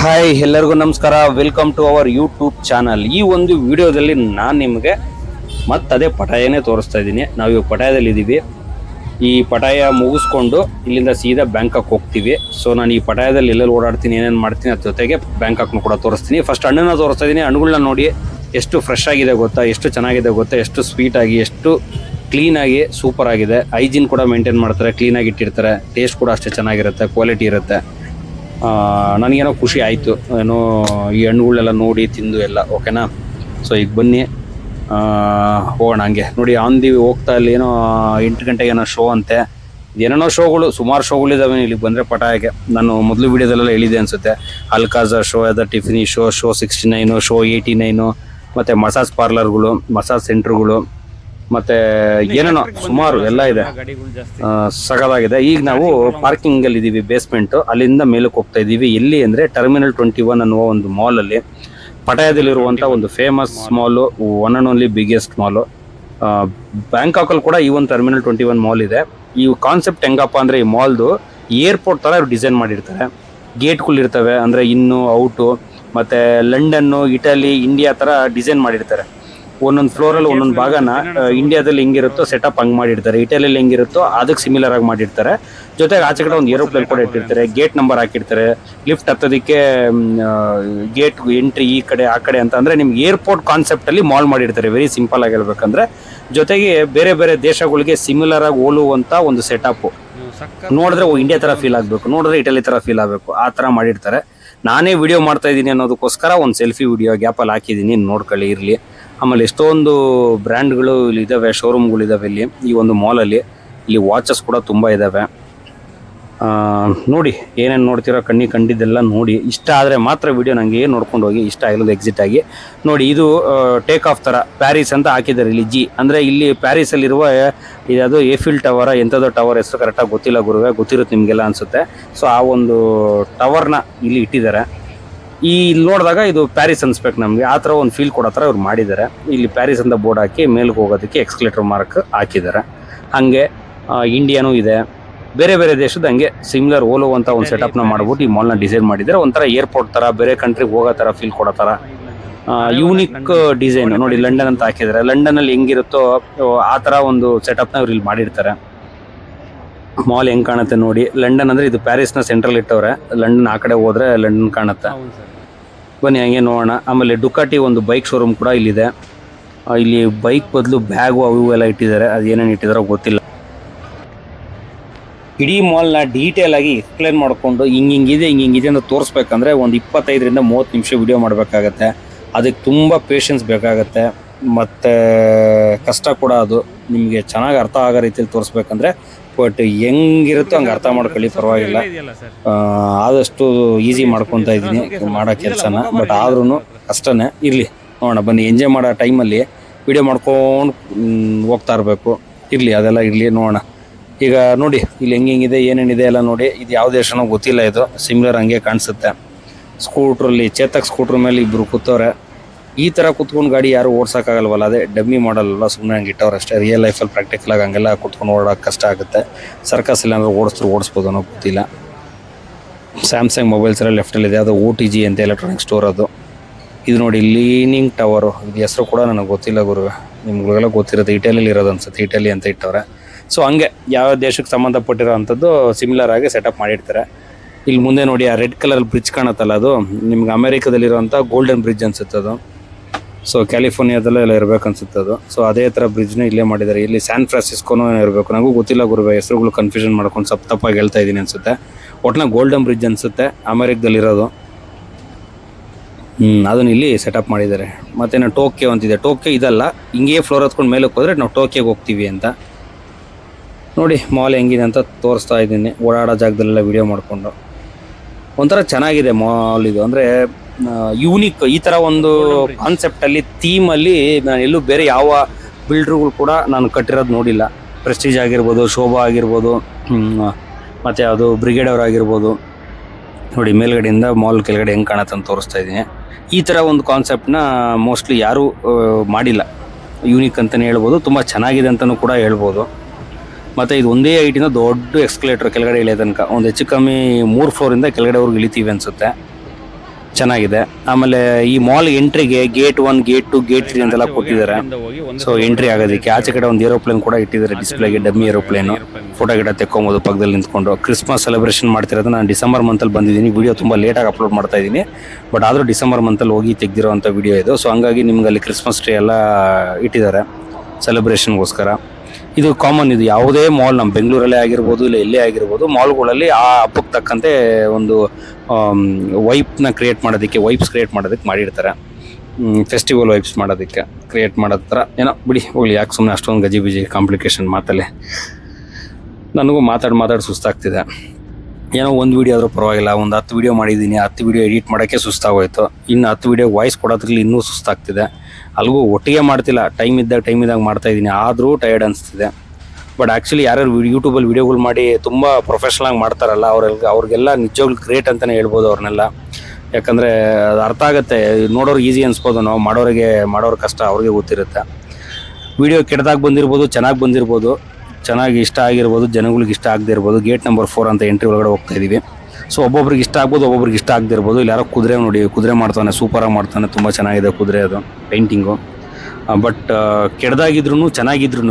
Hi ಎಲ್ಲರಿಗೂ ನಮಸ್ಕಾರ. Welcome to our YouTube channel ಈ ಒಂದು ವಿಡಿಯೋದಲ್ಲಿ ನಾನು ನಿಮಗೆ ಮತ್ತೆ ಅದೇ ಪಟಾಯನೇ ತೋರಿಸ್ತಾ ಇದ್ದೀನಿ. ನಾವು ಇವಾಗ ಪಟಾಯದಲ್ಲಿ ಇದ್ದೀವಿ ಈ ಪಟಾಯ ಮುಗಿಸ್ಕೊಂಡು ಇಲ್ಲಿಂದ ಸೀದಾ ಬ್ಯಾಂಕಾಕ್ ಹೋಗ್ತೀವಿ. ಸೊ ನಾನು ಈ ಪಟಾಯದಲ್ಲಿ ಎಲ್ಲೆಲ್ಲಿ ಓಡಾಡ್ತೀನಿ, ಏನೇನು ಮಾಡ್ತೀನಿ ಅದ್ರ ಜೊತೆಗೆ ಬ್ಯಾಂಕಾಕ್ನು ಕೂಡ ತೋರಿಸ್ತೀನಿ. ಫಸ್ಟ್ ಹಣ್ಣನ್ನು ತೋರಿಸ್ತಾ ಇದ್ದೀನಿ. ಹಣ್ಣುಗಳನ್ನ ನೋಡಿ ಎಷ್ಟು ಫ್ರೆಶ್ ಆಗಿದೆ ಗೊತ್ತಾ, ಎಷ್ಟು ಚೆನ್ನಾಗಿದೆ ಗೊತ್ತಾ, ಎಷ್ಟು ಸ್ವೀಟಾಗಿ ಎಷ್ಟು ಕ್ಲೀನಾಗಿ ಸೂಪರ್ ಆಗಿದೆ. ಹೈಜೀನ್ ಕೂಡ ಮೇಂಟೈನ್ ಮಾಡ್ತಾರೆ ಕ್ಲೀನಾಗಿ ಇಟ್ಟಿರ್ತಾರೆ. ಟೇಸ್ಟ್ ಕೂಡ ಅಷ್ಟೇ ಚೆನ್ನಾಗಿರುತ್ತೆ ಕ್ವಾಲಿಟಿ ಇರುತ್ತೆ. ನನಗೇನೋ ಖುಷಿ ಆಯಿತು. ಏನೋ ಈ ಹಣ್ಣುಗಳೆಲ್ಲ ನೋಡಿ ತಿಂದು ಎಲ್ಲ, ಓಕೆನಾ? ಸೊ ಈಗ ಬನ್ನಿ. ಹೋಗೋಣ ಹಂಗೆ. ನೋಡಿ ಆನ್ ದಿ ಹೋಗ್ತಾ ಇಲ್ಲಿ ಏನೋ ಎಂಟು ಗಂಟೆಗೆ ಏನೋ ಶೋ ಅಂತೆ. ಏನೇನೋ ಶೋಗಳು ಸುಮಾರು ಶೋಗಳಿದ್ದಾವೆ ಇಲ್ಲಿಗೆ ಬಂದರೆ ಪಟಾಯಕ್ಕೆ ನಾನು ಮೊದಲು ವೀಡಿಯೋದಲ್ಲೆಲ್ಲ ಹೇಳಿದೆ ಅನಿಸುತ್ತೆ. ಅಲ್ಕಾಜ ಶೋ ಅದ Tiffany show show sixty nine show eighty nine ಮತ್ತು ಮಸಾಜ್ ಪಾರ್ಲರ್ಗಳು ಮಸಾಜ್ ಸೆಂಟ್ರ್ಗಳು ಮತ್ತು ಏನೇನೋ ಸುಮಾರು ಎಲ್ಲ ಇದೆ. ಸಗದಾಗಿದೆ. ಈಗ ನಾವು ಪಾರ್ಕಿಂಗ್ ಅಲ್ಲಿ ಇದೀವಿ ಬೇಸ್ಮೆಂಟ್ ಅಲ್ಲಿಂದ ಮೇಲಕ್ಕೆ ಹೋಗ್ತಾ ಇದೀವಿ. ಎಲ್ಲಿ ಅಂದ್ರೆ ಟರ್ಮಿನಲ್ ಟ್ವೆಂಟಿ ಒನ್ ಅನ್ನುವ ಒಂದು ಮಾಲ್ ಅಲ್ಲಿ ಪಟಾಯದಲ್ಲಿರುವಂತ ಒಂದು famous mall one and only biggest mall Bangkok ಅಲ್ಲಿ ಕೂಡ ಈ ಒಂದು ಟರ್ಮಿನಲ್ ಟ್ವೆಂಟಿ ಒನ್ ಮಾಲ್ ಇದೆ. ಈ ಕಾನ್ಸೆಪ್ಟ್ ಹೆಂಗಪ್ಪ ಅಂದ್ರೆ ಈ ಮಾಲ್ದು ಏರ್ಪೋರ್ಟ್ ತರ ಡಿಸೈನ್ ಮಾಡಿರ್ತಾರೆ. ಗೇಟ್ಗಳು ಇರ್ತವೆ, ಅಂದ್ರೆ ಇನ್ನು ಔಟು ಮತ್ತೆ ಲಂಡನ್ನು ಇಟಲಿ ಇಂಡಿಯಾ ತರ ಡಿಸೈನ್ ಮಾಡಿರ್ತಾರೆ. ಒಂದೊಂದು ಫ್ಲೋರಲ್ಲಿ ಒಂದೊಂದು ಭಾಗನ ಇಂಡಿಯಾದಲ್ಲಿ ಹೆಂಗಿರುತ್ತೋ ಸೆಟಪ್ ಹಂಗ್ ಮಾಡಿರ್ತಾರೆ ಇಟಲಿಯಲ್ಲಿ ಹೆಂಗಿರುತ್ತೋ ಅದಕ್ಕೆ ಸಿಮಿಲರ್ ಆಗಿ ಮಾಡಿರ್ತಾರೆ ಜೊತೆಗೆ ಆಚೆ ಕಡೆ ಒಂದು ಏರೋಪ್ಲೇನ್ ಕೂಡ ಇಟ್ಟಿರ್ತಾರೆ. ಗೇಟ್ ನಂಬರ್ ಹಾಕಿರ್ತಾರೆ. ಲಿಫ್ಟ್ ಹತ್ತೋದಕ್ಕೆ ಗೇಟ್ ಎಂಟ್ರಿ ಈ ಕಡೆ ಆ ಕಡೆ ಅಂತ ಅಂದ್ರೆ ನಿಮ್ಗೆ ಏರ್ಪೋರ್ಟ್ ಕಾನ್ಸೆಪ್ಟ್ ಅಲ್ಲಿ ಮಾಲ್ ಮಾಡಿರ್ತಾರೆ ವೆರಿ ಸಿಂಪಲ್ ಆಗಿ ಹೇಳ್ಬೇಕಂದ್ರೆ. ಜೊತೆಗೆ ಬೇರೆ ಬೇರೆ ದೇಶಗಳಿಗೆ ಸಿಮಿಲರ್ ಆಗಿ ಹೋಲುವಂತ ಒಂದು ಸೆಟಪ್ ನೋಡಿದ್ರೆ ಓ ಇಂಡಿಯಾ ತರ ಫೀಲ್ ಆಗಬೇಕು. ನೋಡಿದ್ರೆ ಇಟಲಿ ತರ ಫೀಲ್ ಆಗಬೇಕು. ಆ ತರ ಮಾಡಿರ್ತಾರೆ ನಾನೇ ವಿಡಿಯೋ ಮಾಡ್ತಾ ಇದ್ದೀನಿ ಅನ್ನೋದಕ್ಕೋಸ್ಕರ ಒಂದು ಸೆಲ್ಫಿ ವಿಡಿಯೋ ಗ್ಯಾಪಲ್ಲಿ ಹಾಕಿದ್ದೀನಿ. ನೋಡ್ಕೊಳ್ಳಿ ಇರಲಿ. ಆಮೇಲೆ ಎಷ್ಟೊಂದು ಬ್ರ್ಯಾಂಡ್ಗಳು ಇಲ್ಲಿ ಶೋರೂಮ್ಗಳು ಇದಾವೆ ಇಲ್ಲಿ ಈ ಒಂದು ಮಾಲಲ್ಲಿ. ಇಲ್ಲಿ ವಾಚಸ್ ಕೂಡ ತುಂಬ ಇದಾವೆ. ಆ, ನೋಡಿ ಏನೇನು ನೋಡ್ತೀರೋ ಕಣ್ಣಿಗೆ ಕಂಡಿದ್ದೆಲ್ಲ ನೋಡಿ. ಇಷ್ಟ ಆದರೆ ಮಾತ್ರ ವಿಡಿಯೋ ನನಗೆ ನೋಡ್ಕೊಂಡು ಹೋಗಿ ಇಷ್ಟ ಆಗಿರೋದು ಎಕ್ಸಿಟ್ ಆಗಿ. ನೋಡಿ ಇದು ಟೇಕ್ ಆಫ್ ಥರ ಪ್ಯಾರಿಸ್ ಅಂತ ಹಾಕಿದ್ದಾರೆ ಇಲ್ಲಿ ಜಿ. ಅಂದರೆ ಇಲ್ಲಿ ಪ್ಯಾರಿಸಲ್ಲಿರುವ ಇದ್ಯಾವುದು ಏಫಿಲ್ ಟವರ ಎಂಥದೋ ಟವರ್ ಹೆಸರು ಕರೆಕ್ಟಾಗಿ ಗೊತ್ತಿಲ್ಲ ಗುರುವೆ ಗೊತ್ತಿರುತ್ತೆ ನಿಮಗೆಲ್ಲ ಅನಿಸುತ್ತೆ. ಸೊ ಆ ಒಂದು ಟವರ್ನ ಇಲ್ಲಿ ಇಟ್ಟಿದ್ದಾರೆ. ಈ ಇಲ್ಲಿ ನೋಡಿದಾಗ ಇದು ಪ್ಯಾರಿಸ್ ಅನ್ಸ್ಬೇಕು ನಮಗೆ. ಆ ಥರ ಒಂದು ಫೀಲ್ ಕೊಡೋ ಥರ ಇವ್ರು ಮಾಡಿದ್ದಾರೆ. ಇಲ್ಲಿ ಪ್ಯಾರಿಸ್ ಅಂತ ಬೋರ್ಡ್ ಹಾಕಿ ಮೇಲ್ಗೆ ಹೋಗೋದಕ್ಕೆ ಎಕ್ಸ್ಕಲೇಟರ್ ಮಾರ್ಕ್ ಹಾಕಿದ್ದಾರೆ. ಹಾಗೆ ಇಂಡಿಯಾನೂ ಇದೆ. ಬೇರೆ ಬೇರೆ ದೇಶದ ಹಂಗೆ ಸಿಮಿಲರ್ ಅಂತ ಒಂದು ಸೆಟಪ್ನ ಮಾಡ್ಬಿಟ್ಟು ಈ ಮಾಲ್ನ ಡಿಸೈನ್ ಮಾಡಿದ್ದಾರೆ. ಒಂಥರ ಏರ್ಪೋರ್ಟ್ ಥರ, ಬೇರೆ ಕಂಟ್ರಿಗೆ ಹೋಗೋ ಥರ ಫೀಲ್ ಕೊಡೋ ಥರ. ಯೂನಿಕ್ ಡಿಸೈನ್ ನೋಡಿ ಲಂಡನ್ ಅಂತ ಹಾಕಿದ್ದಾರೆ. ಲಂಡನಲ್ಲಿ ಹೆಂಗಿರುತ್ತೋ, ಆ ಥರ ಒಂದು ಸೆಟಪ್ನ ಇವ್ರು ಇಲ್ಲಿ ಮಾಡಿರ್ತಾರೆ. ಮಾಲ್ ಹೆಂಗ್ ಕಾಣುತ್ತೆ ನೋಡಿ. ಲಂಡನ್ ಅಂದ್ರೆ ಇದು ಪ್ಯಾರಿಸ್ನ ಸೆಂಟ್ರಲ್ ಇಟ್ಟವ್ರೆ. ಲಂಡನ್ ಆ ಕಡೆ ಹೋದ್ರೆ ಲಂಡನ್ ಕಾಣುತ್ತೆ. ಬನ್ನಿ, ಹಂಗೆ ನೋಡೋಣ. ಆಮೇಲೆ ಡುಕಾಟಿ ಒಂದು ಬೈಕ್ ಶೋರೂಮ್ ಕೂಡ ಇಲ್ಲಿದೆ. ಇಲ್ಲಿ ಬೈಕ್ ಬದಲು ಬ್ಯಾಗು ಅವು ಎಲ್ಲ ಇಟ್ಟಿದ್ದಾರೆ. ಅದು ಏನೇನು ಇಟ್ಟಿದಾರೋ ಗೊತ್ತಿಲ್ಲ. ಇಡೀ ಮಾಲ್ನ ಡೀಟೇಲ್ ಆಗಿ ಎಕ್ಸ್ಪ್ಲೇನ್ ಮಾಡಿಕೊಂಡು ಹಿಂಗೆ ಹಿಂಗಿದೆ ಹಿಂಗೆ ಹಿಂಗಿದೆ ಅಂತ ತೋರಿಸ್ಬೇಕಂದ್ರೆ ಒಂದು ಇಪ್ಪತ್ತೈದರಿಂದ ಮೂವತ್ತು ನಿಮಿಷ ವಿಡಿಯೋ ಮಾಡಬೇಕಾಗತ್ತೆ. ಅದಕ್ಕೆ ತುಂಬ ಪೇಷನ್ಸ್ ಬೇಕಾಗತ್ತೆ. ಮತ್ತು ಕಷ್ಟ ಕೂಡ ಅದು. ನಿಮಗೆ ಚೆನ್ನಾಗಿ ಅರ್ಥ ಆಗೋ ರೀತಿಯಲ್ಲಿ ತೋರಿಸ್ಬೇಕಂದ್ರೆ ಬಟ್ ಹೆಂಗಿರುತ್ತೋ ಹಂಗೆ ಅರ್ಥ ಮಾಡ್ಕೊಳ್ಳಿ ಪರವಾಗಿಲ್ಲ. ಆದಷ್ಟು ಈಸಿ ಮಾಡ್ಕೊತಾ ಇದ್ದೀನಿ ಮಾಡೋ ಕೆಲಸನ ಬಟ್ ಆದ್ರೂ ಅಷ್ಟೇ ಇರಲಿ ನೋಡೋಣ ಬನ್ನಿ ಎಂಜಾಯ್ ಮಾಡೋ ಟೈಮಲ್ಲಿ ವಿಡಿಯೋ ಮಾಡ್ಕೊಂಡು ಹೋಗ್ತಾ ಇರಬೇಕು ಇರಲಿ ಅದೆಲ್ಲ ಇರಲಿ ನೋಡೋಣ. ಈಗ ನೋಡಿ ಇಲ್ಲಿ ಹೆಂಗೆ ಹೆಂಗಿದೆ ಏನೇನಿದೆ ಎಲ್ಲ ನೋಡಿ ಇದು ಯಾವ ದೇಶನೋ ಗೊತ್ತಿಲ್ಲ ಇದು ಸಿಮಿಲರ್ ಹಂಗೆ ಕಾಣಿಸುತ್ತೆ. ಸ್ಕೂಟ್ರಲ್ಲಿ ಚೇತಕ್ ಸ್ಕೂಟ್ರ್ ಮೇಲೆ ಇಬ್ಬರು ಕೂತವ್ರೆ. ಈ ಥರ ಕುತ್ಕೊಂಡು ಗಾಡಿ ಯಾರು ಓಡ್ಸೋಕ್ಕಾಗಲ್ವಲ್ಲ, ಅದೇ ಡಮ್ಮಿ ಮಾಡಲ್ ಅಲ್ಲ ಸುಮ್ಮನೆ ಹಂಗೆ ಇಟ್ಟವ್ರು ಅಷ್ಟೇ. ರಿಯಲ್ ಲೈಫಲ್ಲಿ ಪ್ರಾಕ್ಟಿಕಲ್ ಆಗಿ ಹಂಗೆಲ್ಲ ಕುತ್ಕೊಂಡು ಓಡೋಕೆ ಕಷ್ಟ ಆಗುತ್ತೆ. ಸರ್ಕಸ್ ಇಲ್ಲ ಅಂದ್ರೆ ಓಡಿಸ್ರು ಓಡಿಸ್ಬೋದು ಅನ್ನೋ ಗೊತ್ತಿಲ್ಲ. ಸ್ಯಾಮ್ಸಂಗ್ ಮೊಬೈಲ್ಸ್ ಎಲ್ಲ ಲೆಫ್ಟಲ್ಲಿದೆ ಅದು ಓ ಟಿ ಜಿ ಅಂತ ಎಲೆಕ್ಟ್ರಾನಿಕ್ ಸ್ಟೋರ್ ಅದು. ಇದು ನೋಡಿ ಲೀನಿಂಗ್ ಟವರು ಇದು ಹೆಸರು ಕೂಡ ನನಗೆ ಗೊತ್ತಿಲ್ಲ ಗುರು. ನಿಮ್ಗಳಿಗೆಲ್ಲ ಗೊತ್ತಿರೋದು ಇಟಲಿಯಲ್ಲಿ ಇರೋದು ಅನ್ಸುತ್ತೆ. ಇಟಲಿ ಅಂತ ಇಟ್ಟವ್ರೆ. ಸೊ ಹಂಗೆ ಯಾವ ದೇಶಕ್ಕೆ ಸಂಬಂಧಪಟ್ಟಿರೋ ಅಂಥದ್ದು ಸಿಮಿಲರ್ ಆಗಿ ಸೆಟಪ್ ಮಾಡಿರ್ತಾರೆ. ಇಲ್ಲಿ ಮುಂದೆ ನೋಡಿ, ಆ ರೆಡ್ ಕಲರ್ ಬ್ರಿಡ್ಜ್ ಕಾಣುತ್ತಲ್ಲ ಅದು? ನಿಮ್ಗೆ ಅಮೇರಿಕಾದಲ್ಲಿರುವಂಥ ಗೋಲ್ಡನ್ ಬ್ರಿಡ್ಜ್ ಅನ್ಸುತ್ತೆ ಅದು. ಸೊ ಕ್ಯಾಲಿಫೋರ್ನಿಯಾದಲ್ಲೇ ಎಲ್ಲ ಇರಬೇಕು ಅನ್ಸುತ್ತೆ ಅದು ಸೊ ಅದೇ ಥರ ಬ್ರಿಡ್ಜ್ನ ಇಲ್ಲೇ ಮಾಡಿದ್ದಾರೆ. ಇಲ್ಲಿ ಸ್ಯಾನ್ ಫ್ರಾನ್ಸಿಸ್ಕೋನೂ ಇರಬೇಕು. ನನಗೂ ಗೊತ್ತಿಲ್ಲ ಗುರುವೆ, ಹೆಸರುಗಳು ಕನ್ಫ್ಯೂಷನ್ ಮಾಡ್ಕೊಂಡು ಸಪ್ ತಪ್ಪಾಗಿ ಹೇಳ್ತಾ ಇದ್ದೀನಿ ಅನ್ಸುತ್ತೆ. ಒಟ್ನಾಗ ಗೋಲ್ಡನ್ ಬ್ರಿಡ್ಜ್ ಅನ್ಸುತ್ತೆ, ಅಮೇರಿಕದಲ್ಲಿರೋದು. ಹ್ಞೂ ಅದನ್ನ ಇಲ್ಲಿ ಸೆಟಪ್ ಮಾಡಿದ್ದಾರೆ. ಮತ್ತೇನು ಟೋಕ್ಯೋ ಅಂತಿದೆ. ಟೋಕ್ಯೋ ಇದಲ್ಲ ಹಿಂಗೆ ಫ್ಲೋರ್ ಹತ್ಕೊಂಡು ಮೇಲೆ ಹೋದರೆ ನಾವು ಟೋಕ್ಯೋಗೆ ಹೋಗ್ತೀವಿ ಅಂತ. ನೋಡಿ ಮಾಲ್ ಹೆಂಗಿದೆ ಅಂತ ತೋರಿಸ್ತಾ ಇದ್ದೀನಿ. ಓಡಾಡೋ ಜಾಗದಲ್ಲೆಲ್ಲ ವಿಡಿಯೋ ಮಾಡಿಕೊಂಡು. ಒಂಥರ ಚೆನ್ನಾಗಿದೆ ಮಾಲ್ ಇದು. ಅಂದರೆ ಯೂನಿಕ್ ಈ ಥರ ಒಂದು ಕಾನ್ಸೆಪ್ಟಲ್ಲಿ ಥೀಮಲ್ಲಿ ನಾನು ಎಲ್ಲೂ ಬೇರೆ ಯಾವ ಬಿಲ್ಡ್ರುಗಳು ಕೂಡ ನಾನು ಕಟ್ಟಿರೋದು ನೋಡಿಲ್ಲ. ಪ್ರೆಸ್ಟೀಜ್ ಆಗಿರ್ಬೋದು ಶೋಭಾ ಆಗಿರ್ಬೋದು ಮತ್ತು ಅದು ಬ್ರಿಗೇಡ್ ಅವ್ರು ಆಗಿರ್ಬೋದು. ನೋಡಿ ಮೇಲ್ಗಡೆಯಿಂದ ಮಾಲ್ ಕೆಳಗಡೆ ಹೆಂಗೆ ಕಾಣತ್ತೆ ಅಂತ ತೋರಿಸ್ತಾ ಇದ್ದೀನಿ. ಈ ಥರ ಒಂದು ಕಾನ್ಸೆಪ್ಟನ್ನ ಮೋಸ್ಟ್ಲಿ ಯಾರೂ ಮಾಡಿಲ್ಲ. ಯೂನಿಕ್ ಅಂತಲೇ ಹೇಳ್ಬೋದು ತುಂಬ ಚೆನ್ನಾಗಿದೆ ಅಂತಲೂ ಕೂಡ ಹೇಳ್ಬೋದು. ಮತ್ತು ಇದು ಒಂದೇ ಐಟಿನ ದೊಡ್ಡ ಎಕ್ಸ್ಕಲೇಟರ್ ಕೆಳಗಡೆ ಇಳಿಯೋ ತನಕ ಒಂದು ಹೆಚ್ಚು ಕಮ್ಮಿ ಮೂರು ಫ್ಲೋರಿಂದ ಕೆಳಗಡೆವರೆಗೂ ಇಳಿತೀವಿ ಅನಿಸುತ್ತೆ. ಚೆನ್ನಾಗಿದೆ. ಆಮೇಲೆ ಈ mall ಎಂಟ್ರಿಗೆ gate one gate two gate three ಅಂತೆಲ್ಲ ಕೊಟ್ಟಿದ್ದಾರೆ. ಸೊ ಎಂಟ್ರಿ ಆಗೋದಕ್ಕೆ ಆಚೆ ಕಡೆ ಒಂದು ಏರೋಪ್ಲೇನ್ ಕೂಡ ಇಟ್ಟಿದ್ದಾರೆ ಡಿಸ್ಪ್ಲೇಗೆ ಡಮ್ಮಿ ಏರೋಪ್ಲೇನ್ ಫೋಟೋ ಗಿಡ ತೆಕ್ಕೊಬೋದು ಪಕ್ಕದಲ್ಲಿ ನಿಂತ್ಕೊಂಡು. ಕ್ರಿಸ್ಮಸ್ ಸೆಲೆಬ್ರೇಷನ್ ಮಾಡ್ತಿರೋದು ನಾನು ಡಿಸೆಂಬರ್ ಮಂತಲ್ಲಿ ಬಂದಿದ್ದೀನಿ. ವಿಡಿಯೋ ತುಂಬ ಲೇಟಾಗಿ ಅಪ್ಲೋಡ್ ಮಾಡ್ತಾ ಇದ್ದೀನಿ. ಬಟ್ ಆದರೂ ಡಿಸೆಂಬರ್ ಮಂತಲ್ಲಿ ಹೋಗಿ ತೆಗ್ದಿರೋಂಥ ವಿಡಿಯೋ ಇದು. ಸೊ ಹಂಗಾಗಿ ನಿಮ್ಗೆ ಅಲ್ಲಿ ಕ್ರಿಸ್ಮಸ್ ಟ್ರೀ ಎಲ್ಲ ಇಟ್ಟಿದ್ದಾರೆ. ಸೆಲೆಬ್ರೇಷನ್ಗೋಸ್ಕರ ಇದು ಕಾಮನ್ ಇದು ಯಾವುದೇ ಮಾಲ್ ನಮ್ಮ ಬೆಂಗಳೂರಲ್ಲೇ ಆಗಿರ್ಬೋದು, ಇಲ್ಲ ಎಲ್ಲೇ ಆಗಿರ್ಬೋದು ಮಾಲ್ಗಳಲ್ಲಿ ಆ ಹಬ್ಬಕ್ಕೆ ತಕ್ಕಂತೆ ಒಂದು ವೈಪ್ನ ಕ್ರಿಯೇಟ್ ಮಾಡೋದಕ್ಕೆ ವೈಪ್ಸ್ ಕ್ರಿಯೇಟ್ ಮಾಡೋದಕ್ಕೆ ಮಾಡಿರ್ತಾರೆ. ಫೆಸ್ಟಿವಲ್ ವೈಪ್ಸ್ ಮಾಡೋದಕ್ಕೆ ಕ್ರಿಯೇಟ್ ಮಾಡೋ ಥರ ಏನೋ, ಬಿಡಿ, ಹೋಗಲಿ, ಯಾಕೆ ಸುಮ್ಮನೆ ಅಷ್ಟೊಂದು ಗಜಿ ಬಿಜಿ ಕಾಂಪ್ಲಿಕೇಶನ್ ಮಾತಲ್ಲೇ. ನನಗೂ ಮಾತಾಡಿ ಮಾತಾಡಿ ಸುಸ್ತಾಗ್ತಿದೆ. ಏನೋ ಒಂದು ವೀಡಿಯೋ ಆದರೂ ಪರವಾಗಿಲ್ಲ, ಒಂದು ಹತ್ತು ವೀಡಿಯೋ ಮಾಡಿದ್ದೀನಿ, ಹತ್ತು ವೀಡಿಯೋ ಎಡಿಟ್ ಮಾಡೋಕ್ಕೆ ಸುಸ್ತಾಗೋಯ್ತು. ಇನ್ನು ಹತ್ತು ವೀಡಿಯೋ ವಾಯ್ಸ್ ಕೊಡೋದ್ರಲ್ಲಿ ಇನ್ನೂ ಸುಸ್ತಾಗ್ತಿದೆ. ಅಲ್ಲಿಗೂ ಒಟ್ಟಿಗೆ ಮಾಡ್ತಿಲ್ಲ ಟೈಮ್ ಇದ್ದಾಗ ಟೈಮ್ ಇದ್ದಾಗ ಮಾಡ್ತಾ ಇದ್ದೀನಿ, ಆದರೂ ಟಯರ್ಡ್ ಅನಿಸ್ತಿದೆ. ಬಟ್ ಆ್ಯಕ್ಚುಲಿ ಯಾರ್ಯಾರು ಯೂಟ್ಯೂಬಲ್ಲಿ ವೀಡಿಯೋಗಳು ಮಾಡಿ ತುಂಬ ಪ್ರೊಫೆಷ್ನಲಾಗಿ ಮಾಡ್ತಾರಲ್ಲ ಅವ್ರಿಗೆ ಅವ್ರಿಗೆಲ್ಲ ನಿಜವಾಗ್ಲೂ ಗ್ರೇಟ್ ಅಂತಲೇ ಹೇಳ್ಬೋದು ಅವ್ರನ್ನೆಲ್ಲ. ಯಾಕಂದರೆ ಅದು ಅರ್ಥ ಆಗುತ್ತೆ ನೋಡೋರು ಈಸಿ ಅನಿಸ್ಬೋದು, ನಾವು ಮಾಡೋರಿಗೆ, ಮಾಡೋರ ಕಷ್ಟ ಅವ್ರಿಗೆ ಗೊತ್ತಿರುತ್ತೆ. ವಿಡಿಯೋ ಕೆಟ್ಟದಾಗಿ ಬಂದಿರ್ಬೋದು, ಚೆನ್ನಾಗಿ ಬಂದಿರ್ಬೋದು. ಚೆನ್ನಾಗಿ ಇಷ್ಟ ಆಗಿರ್ಬೋದು, ಜನಗಳಿಗೆ ಇಷ್ಟ ಆಗದೆ ಇರ್ಬೋದು ಗೇಟ್ ನಂಬರ್ ಫೋರ್ ಅಂತ ಎಂಟ್ರಿ ಒಳಗಡೆ ಹೋಗ್ತಾ ಇದ್ದೀವಿ ಸೊ ಒಬ್ಬೊಬ್ರಿಗೆ ಇಷ್ಟ ಆಗ್ಬೋದು, ಒಬ್ಬೊಬ್ರಿಗೆ ಇಷ್ಟ ಆಗದೆ ಇರ್ಬೋದು. ಇಲ್ಲಿ ಯಾರೋ ಕುದುರೆ ನೋಡಿ, ಕುದುರೆ ಮಾಡ್ತಾನೆ ಸೂಪರಾಗಿ ಮಾಡ್ತಾನೆ, ತುಂಬ ಚೆನ್ನಾಗಿದೆ ಕುದುರೆ ಅದು ಪೇಂಟಿಂಗು ಬಟ್ ಕೆಡ್ದಾಗಿದ್ರು ಚೆನ್ನಾಗಿದ್ರು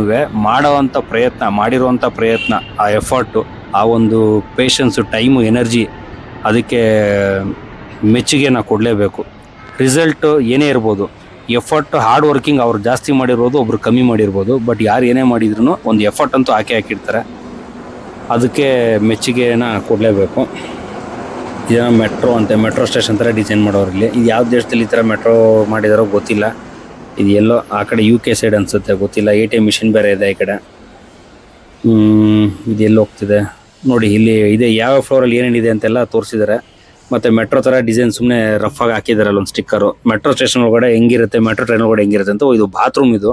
ಮಾಡೋವಂಥ ಪ್ರಯತ್ನ ಮಾಡಿರುವಂಥ ಪ್ರಯತ್ನ, ಆ ಎಫರ್ಟು ಆ ಒಂದು ಪೇಷನ್ಸು ಟೈಮು ಎನರ್ಜಿ ಅದಕ್ಕೆ ಮೆಚ್ಚುಗೆ ಕೊಡಲೇಬೇಕು. ರಿಸಲ್ಟು ಏನೇ ಇರ್ಬೋದು ಎಫರ್ಟ್ ಹಾರ್ಡ್ ವರ್ಕಿಂಗ್ ಅವ್ರು ಜಾಸ್ತಿ ಮಾಡಿರ್ಬೋದು ಒಬ್ರು ಕಮ್ಮಿ ಮಾಡಿರ್ಬೋದು. ಬಟ್ ಯಾರು ಏನೇ ಮಾಡಿದ್ರು ಒಂದು ಎಫರ್ಟ್ ಅಂತೂ ಹಾಕಿ ಹಾಕಿರ್ತಾರೆ. ಅದಕ್ಕೆ ಮೆಚ್ಚುಗೆನ ಕೊಡಲೇಬೇಕು. ಇದೇನೋ ಮೆಟ್ರೋ ಅಂತೆ ಮೆಟ್ರೋ ಸ್ಟೇಷನ್ ಥರ ಡಿಸೈನ್ ಮಾಡೋರಲ್ಲಿ ಇದು ಯಾವ ದೇಶದಲ್ಲಿ ಈ ಥರ ಮೆಟ್ರೋ ಮಾಡಿದಾರೋ ಗೊತ್ತಿಲ್ಲ. ಇದು ಎಲ್ಲೋ ಆ ಕಡೆ ಯು ಕೆ ಸೈಡ್ ಅನಿಸುತ್ತೆ ಗೊತ್ತಿಲ್ಲ. ಎ ಟಿ ಎಂ ಮಿಷಿನ್ ಬೇರೆ ಇದೆ ಈ ಕಡೆ. ಹ್ಮ್, ಇದು ಎಲ್ಲಿ ಹೋಗ್ತಿದೆ ನೋಡಿ ಇಲ್ಲಿ ಇದೆ ಯಾವ ಫ್ಲೋರಲ್ಲಿ ಏನೇನಿದೆ ಅಂತೆಲ್ಲ ತೋರಿಸಿದ್ದಾರೆ ಮತ್ತು ಮೆಟ್ರೋ ತರ ಡಿಸೈನ್ ಸುಮ್ಮನೆ ರಫ್ ಆಗಿ ಹಾಕಿದಾರಲ್ಲ ಒಂದು ಸ್ಟಿಕ್ಕರು ಮೆಟ್ರೋ ಸ್ಟೇಷನ್ ಒಳಗಡೆ ಹೆಂಗಿರುತ್ತೆ ಮೆಟ್ರೋ ಟ್ರೈನ್ ಒಳಗಡೆ ಹೆಂಗಿರುತ್ತೆ ಅಂತ ಇದು ಬಾತ್ರೂಮ್ ಇದು.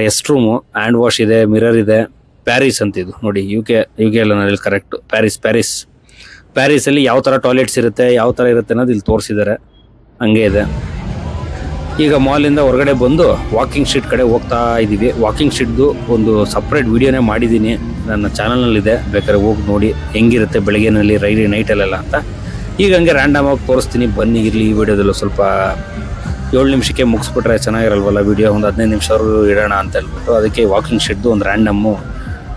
ರೆಸ್ಟ್ ರೂಮು ಹ್ಯಾಂಡ್ ವಾಶ್ ಇದೆ ಮಿರರ್ ಇದೆ. ಪ್ಯಾರಿಸ್ ಅಂತ ಇದು. ನೋಡಿ ಯು ಕೆ ಯು ಕೆ ಎಲ್ಲ ನಾನು ಕರೆಕ್ಟ್ ಪ್ಯಾರಿಸ್ ಪ್ಯಾರಿಸ್ ಪ್ಯಾರಿಸಲ್ಲಿ ಯಾವ ಥರ ಟಾಯ್ಲೆಟ್ಸ್ ಇರುತ್ತೆ, ಯಾವ ಥರ ಇರುತ್ತೆ ಅನ್ನೋದು ಇಲ್ಲಿ ತೋರಿಸಿದ್ದಾರೆ ಹಂಗೆ ಇದೆ. ಈಗ ಮಾಲಿಂದ ಹೊರಗಡೆ ಬಂದು ವಾಕಿಂಗ್ ಶೀಟ್ ಕಡೆ ಹೋಗ್ತಾ ಇದ್ದೀವಿ ವಾಕಿಂಗ್ ಸ್ಟ್ರೀಟ್ದು ಒಂದು ಸಪ್ರೇಟ್ ವಿಡಿಯೋನೇ ಮಾಡಿದ್ದೀನಿ ನನ್ನ ಚಾನಲ್ನಲ್ಲಿದೆ ಬೇಕಾದ್ರೆ ಹೋಗಿ ನೋಡಿ ಹೆಂಗಿರುತ್ತೆ ಬೆಳಗ್ಗೆನಲ್ಲಿ ರೈಲಿ ನೈಟಲ್ಲೆಲ್ಲ ಅಂತ. ಈಗ ಹಂಗೆ ರ್ಯಾಂಡಮ್ ಆಗಿ ತೋರಿಸ್ತೀನಿ. ಬನ್ನಿ, ಇರಲಿ, ಈ ವಿಡಿಯೋದಲ್ಲೂ ಸ್ವಲ್ಪ ಏಳು ನಿಮಿಷಕ್ಕೆ ಮುಗಿಸ್ಬಿಟ್ರೆ ಚೆನ್ನಾಗಿರಲ್ವಲ್ಲ ವಿಡಿಯೋ ಒಂದು ಹದಿನೈದು ನಿಮಿಷ ಇಡೋಣ ಅಂತ ಹೇಳ್ಬಿಟ್ಟು ಅದಕ್ಕೆ ವಾಕಿಂಗ್ ಶೆಡ್ದು ಒಂದು ರ್ಯಾಂಡಮ್ಮು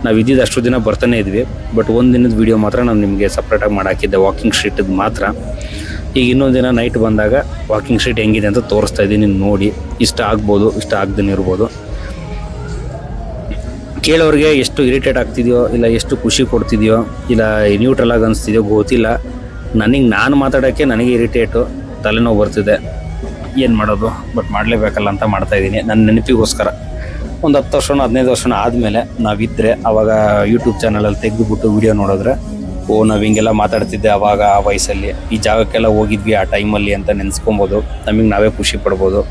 ನಾವು ಇದ್ದಿದ್ದು ಅಷ್ಟು ದಿನ ಬರ್ತಾನೆ ಇದ್ವಿ. ಬಟ್ ಒಂದು ದಿನದ ವಿಡಿಯೋ ಮಾತ್ರ ನಾನು ನಿಮಗೆ ಸಪ್ರೇಟಾಗಿ ಮಾಡಾಕಿದ್ದೆ ವಾಕಿಂಗ್ ಶೀಟಿಗೆ ಮಾತ್ರ. ಈಗ ಇನ್ನೊಂದು ದಿನ ನೈಟ್ ಬಂದಾಗ ವಾಕಿಂಗ್ ಶೀಟ್ ಹೆಂಗಿದೆ ಅಂತ ತೋರಿಸ್ತಾ ಇದ್ದೀನಿ ನೋಡಿ. ಇಷ್ಟ ಆಗ್ಬೋದು, ಇಷ್ಟ ಆಗ್ದೇ ಇರ್ಬೋದು. ಕೇಳೋರಿಗೆ ಎಷ್ಟು ಇರಿಟೇಟ್ ಆಗ್ತಿದೆಯೋ, ಇಲ್ಲ ಎಷ್ಟು ಖುಷಿ ಕೊಡ್ತಿದೆಯೋ, ಇಲ್ಲ ನ್ಯೂಟ್ರಲ್ ಆಗಿ ಅನಿಸ್ತಿದೆಯೋ ಗೊತ್ತಿಲ್ಲ. ನನಗೆ ನಾನು ಮಾತಾಡೋಕ್ಕೆ ನನಗೆ ಇರಿಟೇಟು ತಲೆನೋವು ಬರ್ತಿದೆ. ಏನು ಮಾಡೋದು? ಬಟ್ ಮಾಡಲೇಬೇಕಲ್ಲ ಅಂತ ಮಾಡ್ತಾ ಇದ್ದೀನಿ. ನನ್ನ ನೆನಪಿಗೋಸ್ಕರ. ಒಂದು ಹತ್ತು ವರ್ಷ ಹದಿನೈದು ವರ್ಷ ಆದಮೇಲೆ ನಾವಿದ್ದರೆ ಅವಾಗ ಯೂಟ್ಯೂಬ್ ಚಾನಲಲ್ಲಿ ತೆಗೆದುಬಿಟ್ಟು ವಿಡಿಯೋ ನೋಡಿದ್ರೆ, ಓ ನಾವು ಹಿಂಗೆಲ್ಲ ಮಾತಾಡ್ತಿದ್ದೆ ಅವಾಗ ಆ ವಯಸ್ಸಲ್ಲಿ. ಈ ಜಾಗಕ್ಕೆಲ್ಲ ಹೋಗಿದ್ವಿ ಆ ಟೈಮಲ್ಲಿ ಅಂತ ನೆನೆಸ್ಕೊಬೋದು. ನಮಗೆ ನಾವೇ ಖುಷಿ ಪಡ್ಬೋದು.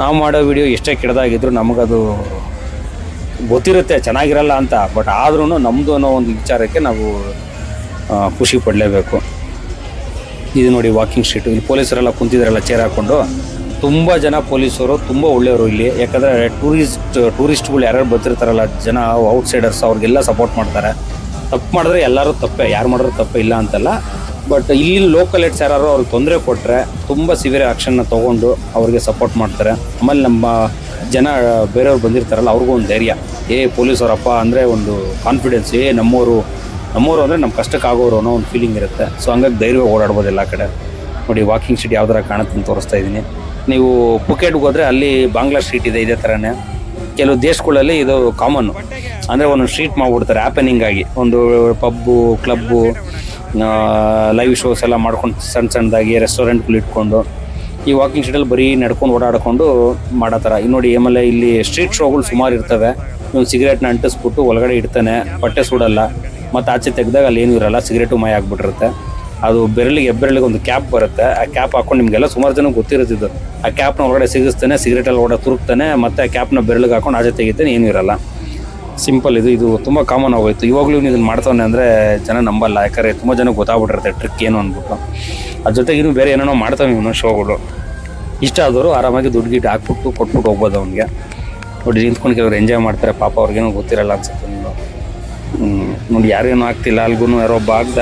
ನಾವು ಮಾಡೋ ವಿಡಿಯೋ ಎಷ್ಟೇ ಕೆಡದಾಗಿದ್ದರೂ ನಮಗದು ಗೊತ್ತಿರುತ್ತೆ, ಚೆನ್ನಾಗಿರಲ್ಲ ಅಂತ. ಬಟ್ ಆದ್ರೂ ನಮ್ಮದು ಅನ್ನೋ ಒಂದು ವಿಚಾರಕ್ಕೆ ನಾವು ಖುಷಿ ಪಡಲೇಬೇಕು. ಇದು ನೋಡಿ ವಾಕಿಂಗ್ ಸ್ಟ್ರೀಟ್ ಇಲ್ಲಿ ಪೊಲೀಸರೆಲ್ಲ ಕುಂತಿದ್ರೆಲ್ಲ ಚೇರ್ ಹಾಕೊಂಡು. ತುಂಬ ಜನ ಪೊಲೀಸರು, ತುಂಬ ಒಳ್ಳೆಯವರು ಇಲ್ಲಿ. ಯಾಕಂದರೆ ಟೂರಿಸ್ಟ್ ಟೂರಿಸ್ಟ್ಗಳು ಯಾರ್ಯಾರು ಬರ್ತಿರ್ತಾರಲ್ಲ, ಜನ ಔಟ್ಸೈಡರ್ಸ್ ಅವ್ರಿಗೆಲ್ಲ ಸಪೋರ್ಟ್ ಮಾಡ್ತಾರೆ. ತಪ್ಪು ಮಾಡಿದ್ರೆ ಎಲ್ಲರೂ ತಪ್ಪೇ, ಯಾರು ಮಾಡಿದ್ರು ತಪ್ಪೇ, ಇಲ್ಲ ಅಂತಲ್ಲ. ಬಟ್ ಇಲ್ಲಿ ಲೋಕಲ್ ಏಟ್ಸ್ ಯಾರು ಅವ್ರಿಗೆ ತೊಂದರೆ ಕೊಟ್ಟರೆ ತುಂಬ ಸಿವಿಯರ್ ಆ್ಯಕ್ಷನ್ನ ತೊಗೊಂಡು ಅವ್ರಿಗೆ ಸಪೋರ್ಟ್ ಮಾಡ್ತಾರೆ. ಆಮೇಲೆ ನಮ್ಮ ಜನ, ಬೇರೆಯವ್ರು ಬಂದಿರ್ತಾರಲ್ಲ, ಅವ್ರಿಗೂ ಒಂದು ಧೈರ್ಯ. ಏ, ಪೊಲೀಸರಪ್ಪ, ಅಂದರೆ ಒಂದು ಕಾನ್ಫಿಡೆನ್ಸ್ ಏ ನಮ್ಮವರು ನಮ್ಮವರು ಅಂದರೆ ನಮ್ಮ ಕಷ್ಟಕ್ಕೆ ಆಗೋರು ಅನ್ನೋ ಒಂದು ಫೀಲಿಂಗ್ ಇರುತ್ತೆ. ಸೊ ಹಂಗಾಗಿ ಧೈರ್ಯ ಓಡಾಡ್ಬೋದು ಎಲ್ಲ ಕಡೆ. ನೋಡಿ ವಾಕಿಂಗ್ ಸ್ಟ್ರೀಟ್ ಯಾವ ಥರ ಕಾಣುತ್ತೆ ಅಂತ ತೋರಿಸ್ತಾ ಇದ್ದೀನಿ. ನೀವು ಪುಕೆಟ್ಗೆ ಹೋದರೆ ಅಲ್ಲಿ ಬಾಂಗ್ಲಾ ಸ್ಟ್ರೀಟ್ ಇದೆ, ಇದೇ ಥರನೇ ಕೆಲವು ದೇಶಗಳಲ್ಲಿ ಇದು ಕಾಮನ್ನು ಅಂದರೆ ಒಂದು ಸ್ಟ್ರೀಟ್ ಮಾಡಿಬಿಡ್ತಾರೆ ಆ್ಯಪನಿಂಗ್ ಆಗಿ. ಒಂದು ಪಬ್ಬು ಕ್ಲಬ್ಬು ಲೈವ್ ಶೋಸ್ ಎಲ್ಲ ಮಾಡ್ಕೊಂಡು ಸಣ್ಣ ಸಣ್ಣದಾಗಿ ರೆಸ್ಟೋರೆಂಟ್ಗಳು ಇಟ್ಕೊಂಡು, ಈ ವಾಕಿಂಗ್ ಸ್ಟ್ರೀಟಲ್ಲಿ ಬರೀ ನಡ್ಕೊಂಡು ಓಡಾಡಿಕೊಂಡು ಮಾಡೋ ಥರ. ಈಗ ನೋಡಿ ಆಮೇಲೆ ಇಲ್ಲಿ ಸ್ಟ್ರೀಟ್ ಶೋಗಳು ಸುಮಾರು ಇರ್ತವೆ. ನೀವು ಸಿಗರೇಟ್ನ ಅಂಟಿಸ್ಬಿಟ್ಟು ಒಳಗಡೆ ಇಡ್ತಾನೆ, ಬಟ್ಟೆ ಸುಡಲ್ಲ. ಮತ್ತು ಆಚೆ ತೆಗೆದಾಗ ಅಲ್ಲಿ ಏನೂ ಇರಲ್ಲ, ಸಿಗರೇಟು ಮೈ ಆಗಿಬಿಟ್ಟಿರುತ್ತೆ. ಅದು ಬೆರಳಿಗೆ, ಹೆಬ್ಬೆರಳಿಗೆ ಒಂದು ಕ್ಯಾಪ್ ಬರುತ್ತೆ. ಆ ಕ್ಯಾಪ್ ಹಾಕೊಂಡು ನಿಮಗೆಲ್ಲ ಸುಮಾರು ಜನ ಗೊತ್ತಿರುತ್ತಿದ್ದು ಆ ಕ್ಯಾಪ್ನ ಒಳಗಡೆ ಸಿಗಿಸ್ತಾನೆ, ಸಿಗರೇಟಲ್ಲಿ ಒಳಗಡೆ ತುರುಕ್ತಾನೆ, ಮತ್ತು ಆ ಕ್ಯಾಪ್ನ ಬೆರಳಿಗೆ ಹಾಕೊಂಡು ಆಚೆ ತೆಗಿತಾನೆ, ಏನೂ ಇರಲ್ಲ. ಸಿಂಪಲ್ ಇದು ಇದು ತುಂಬ ಕಾಮನ್ ಆಗೋಯ್ತು. ಇವಾಗಲೂ ಇದನ್ನು ಮಾಡ್ತಾನೆ ಅಂದರೆ ಜನ ನಂಬಲ್ಲ. ಯಾಕಂದರೆ ತುಂಬ ಜನ ಗೊತ್ತಾಗ್ಬಿಟ್ಟಿರುತ್ತೆ ಟ್ರಿಕ್ ಏನು ಅಂದ್ಬಿಟ್ಟು. ಅದ್ರ ಜೊತೆಗೆ ಇನ್ನೂ ಬೇರೆ ಏನೇನೋ ಮಾಡ್ತಾವೆ ಇವನು ಶೋಗಳು. ಇಷ್ಟ ಆದವರು ಆರಾಮಾಗಿ ದುಡ್ಡು ಗಿಟ್ಟು ಹಾಕ್ಬಿಟ್ಟು ಕೊಟ್ಬಿಟ್ಟು ಹೋಗ್ಬೋದು ಅವ್ನಿಗೆ. ನೋಡಿ, ನಿಂತ್ಕೊಂಡು ಕೆಲವ್ರು ಎಂಜಾಯ್ ಮಾಡ್ತಾರೆ. ಪಾಪ ಅವ್ರಿಗೇನೋ ಗೊತ್ತಿರಲ್ಲ ಅನ್ಸುತ್ತೆ. ನೋಡಿ ಯಾರೇನು ಆಗ್ತಿಲ್ಲ ಅಲ್ಗೂ ಯಾರೋ ಬಾಗ್ದ